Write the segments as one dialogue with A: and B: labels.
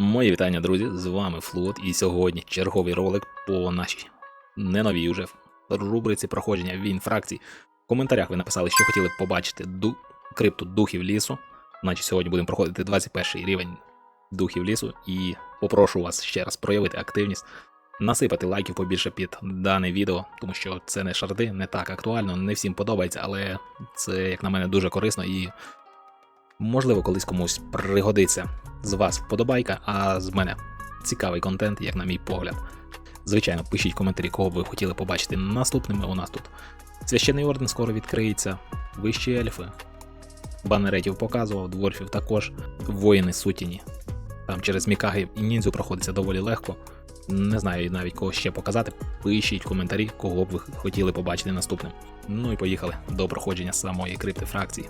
A: Мої вітання, друзі! З вами Флот, і сьогодні черговий ролик по нашій не новій уже рубриці проходження війн фракцій. В коментарях ви написали, що хотіли побачити ду... крипту духів лісу. Значить, сьогодні будемо проходити 21 рівень духів лісу, і попрошу вас ще раз проявити активність, насипати лайків побільше під дане відео, тому що це не шарди, не так актуально, не всім подобається, але це, як на мене, дуже корисно і можливо колись комусь пригодиться з вас вподобайка, а з мене цікавий контент, як на мій погляд. Звичайно, пишіть коментарі, кого ви хотіли побачити наступними. У нас тут священний орден скоро відкриється, вищі ельфи. Банеретів показував, дворфів також, воїни сутіні. Там через Мікаги і ніндзю проходиться доволі легко. Не знаю навіть кого ще показати. Пишіть коментарі, кого б ви хотіли побачити наступним. Ну і поїхали до проходження самої крипти фракції.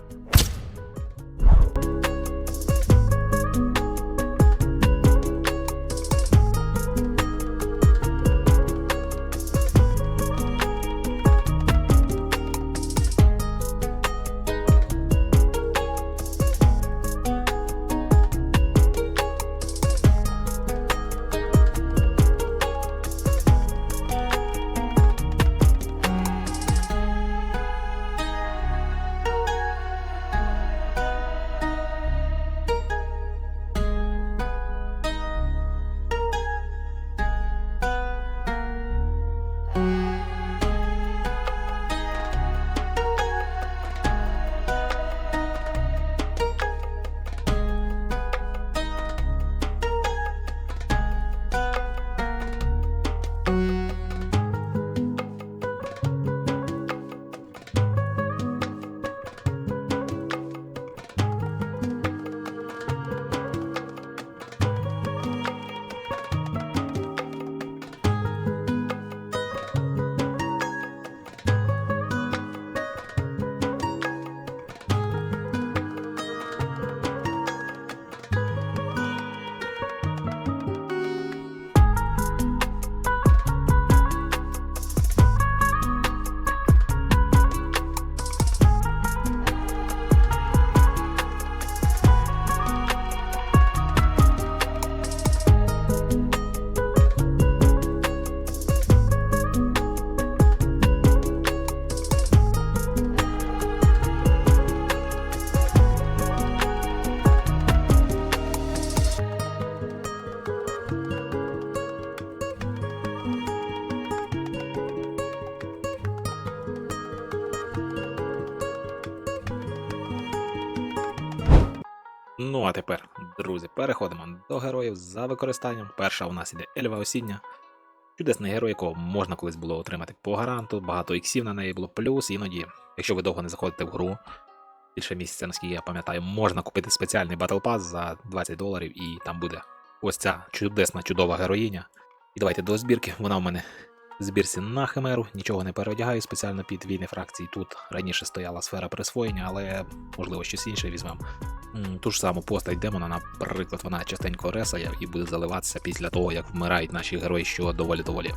A: Ну а тепер, друзі, переходимо до героїв за використанням. Перша у нас іде Ельва Осіння. Чудесний герой, якого можна колись було отримати по гаранту, багато іксів на неї було, плюс іноді, якщо ви довго не заходите в гру, більше місяця, наскільки я пам'ятаю, можна купити спеціальний Battle Pass за 20 доларів, і там буде ось ця чудесна, чудова героїня. І давайте до збірки. Вона в мене в збірці на химеру, нічого не переодягаю спеціально під війни фракції. Тут раніше стояла сфера присвоєння, але можливо щось інше візьмемо. Ту ж саму постать демона, наприклад, вона частенько ресає і буде заливатися після того, як вмирають наші герої, що доволі доволі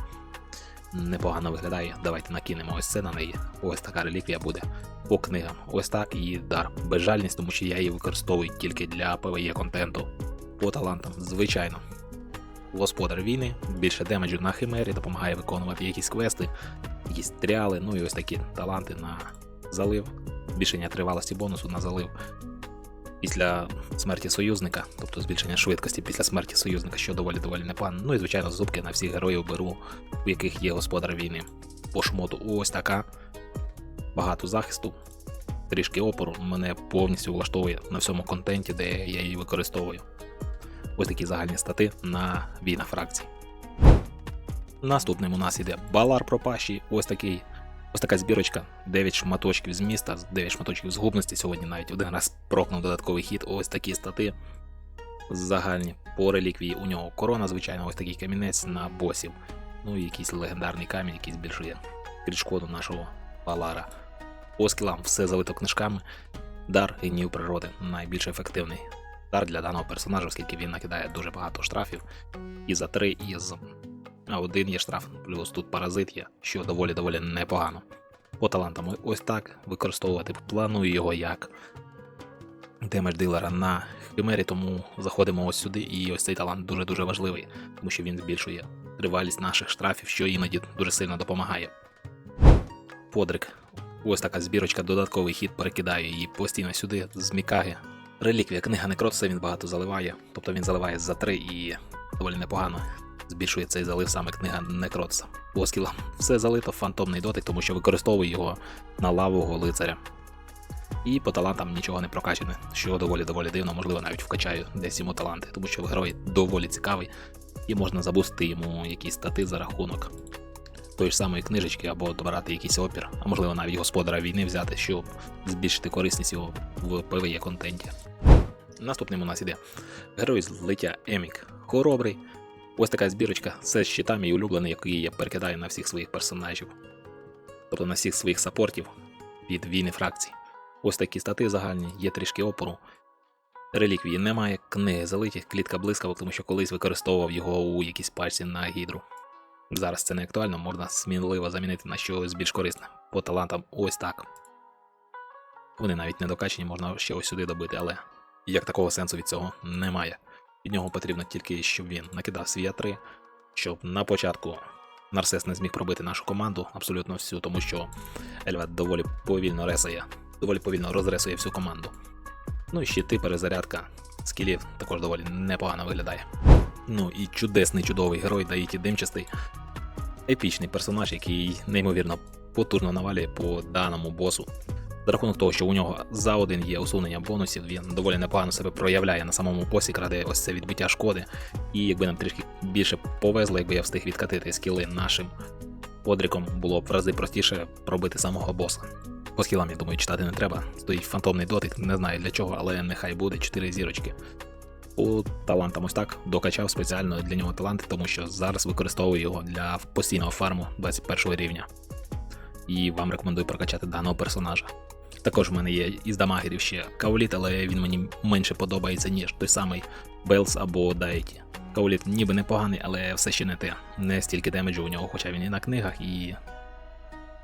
A: непогано виглядає. Давайте накинемо ось це на неї. Ось така реліквія буде по книгам. Ось так і дар. Безжальність, тому що я її використовую тільки для PvE контенту. По талантам, звичайно. Господар війни, більше демеджу на химері, допомагає виконувати якісь квести, якісь тріали, ну і ось такі таланти на залив, збільшення тривалості бонусу на залив після смерті союзника, тобто збільшення швидкості після смерті союзника, що доволі доволі непогано. Ну і звичайно, зубки на всіх героїв беру, у яких є господар війни. По шмоту ось така. Багато захисту, трішки опору мене повністю влаштовує на всьому контенті, де я її використовую. Ось такі загальні стати на війна фракцій. Наступним у нас іде Балар Пропащий, ось такий. Ось така збірочка, 9 шматочків з міста, 9 шматочків з губності. Сьогодні навіть один раз прокнув додатковий хід. Ось такі стати загальні по реліквії. У нього корона, звичайно, ось такий камінець на босів. Ну і якийсь легендарний камінь, який збільшує шкоду нашого Балара. По скілам все залито книжками. Дар гнів природи найбільш ефективний дар для даного персонажа, оскільки він накидає дуже багато штрафів. І за 3, і з а один є штраф, плюс тут паразит є, що доволі доволі непогано. По талантам ось так використовувати планую його як демедж дилера на химері, тому заходимо ось сюди, і ось цей талант дуже-дуже важливий, тому що він збільшує тривалість наших штрафів, що іноді дуже сильно допомагає. Подрик. Ось така збірочка, додатковий хід перекидаю її постійно сюди, з Мікаги. Реліквія книга Некротса він багато заливає, тобто він заливає за 3 і доволі непогано. Збільшує цей залив саме книга Некротса. По скілам все залито, в фантомний дотик, тому що використовую його на лавового лицаря. І по талантам нічого не прокачане, що доволі доволі дивно, можливо, навіть вкачаю десь йому таланти, тому що герой доволі цікавий і можна забусти йому якісь стати за рахунок тої ж самої книжечки або добирати якийсь опір, а можливо навіть господара війни взяти, щоб збільшити корисність його в PvE контенті. Наступним у нас іде герой злиття Емік. Хоробрий. Ось така збірочка це з щитами і улюблений, який я перекидаю на всіх своїх персонажів, тобто на всіх своїх сапортів від війни фракцій. Ось такі стати загальні, є трішки опору. Реліквії немає, книги залиті, клітка блискавок, тому що колись використовував його у якійсь пачці на гідру. Зараз це не актуально, можна сміливо замінити на щось більш корисне. По талантам ось так. Вони навіть не докачені, можна ще ось сюди добити, але як такого сенсу від цього немає. Від нього потрібно тільки, щоб він накидав свій А3, щоб на початку Нарсес не зміг пробити нашу команду абсолютно всю, тому що Ельва доволі повільно ресає, доволі повільно розресує всю команду. Ну і щити, перезарядка скілів також доволі непогано виглядає. Ну і чудесний чудовий герой Даїті Димчастий. Епічний персонаж, який неймовірно потужно навалює по даному босу. За рахунок того, що у нього за один є усунення бонусів, він доволі непогано себе проявляє на самому босі, краде ось це відбиття шкоди. І якби нам трішки більше повезло, якби я встиг відкатити скіли нашим подріком, було б в рази простіше пробити самого боса. По скілам, я думаю, читати не треба. Стоїть фантомний дотик, не знаю для чого, але нехай буде 4 зірочки. По талантам ось так докачав спеціально для нього таланти, тому що зараз використовую його для постійного фарму 21 рівня. І вам рекомендую прокачати даного персонажа. Також в мене є із дамагерів ще Кауліт, але він мені менше подобається, ніж той самий Белс або Дайті. Кауліт ніби непоганий, але все ще не те. Не стільки демеджу у нього, хоча він і на книгах, і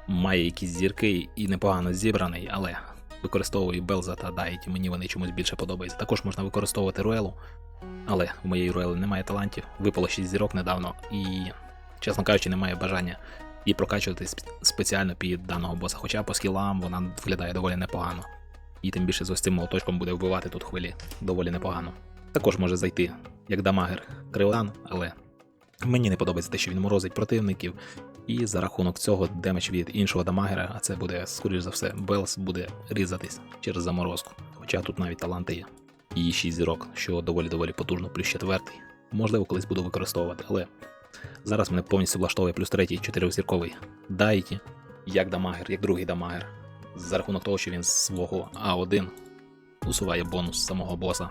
A: має якісь зірки і непогано зібраний, але використовую Белза та Дайті, мені вони чомусь більше подобаються. Також можна використовувати Руелу, але в моєї Руели немає талантів, випало 6 зірок недавно, і, чесно кажучи, немає бажання і прокачуватись спеціально під даного боса. Хоча по скілам вона виглядає доволі непогано. І тим більше з ось цим молоточком буде вбивати тут хвилі доволі непогано. Також може зайти як дамагер Криодан, але мені не подобається те, що він морозить противників, і за рахунок цього демедж від іншого дамагера, а це буде, скоріш за все, Белс буде різатись через заморозку. Хоча тут навіть таланти є. І 6 зірок, що доволі доволі потужно, плюс четвертий. Можливо, колись буду використовувати, але зараз мене повністю влаштовує плюс третій чотирьохзірковий Дайті, як дамагер, як другий дамагер. За рахунок того, що він свого А1 усуває бонус самого боса.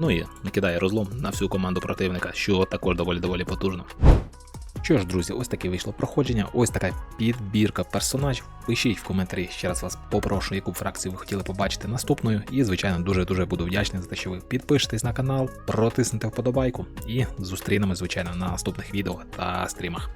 A: Ну і накидає розлом на всю команду противника, що також доволі доволі потужно. Що ж, друзі, ось таке вийшло проходження, ось така підбірка персонажів. Пишіть в коментарі, ще раз вас попрошу, яку фракцію ви хотіли побачити наступною. І, звичайно, дуже-дуже буду вдячний за те, що ви підпишетесь на канал, протиснете вподобайку і зустрінемось, звичайно, на наступних відео та стрімах.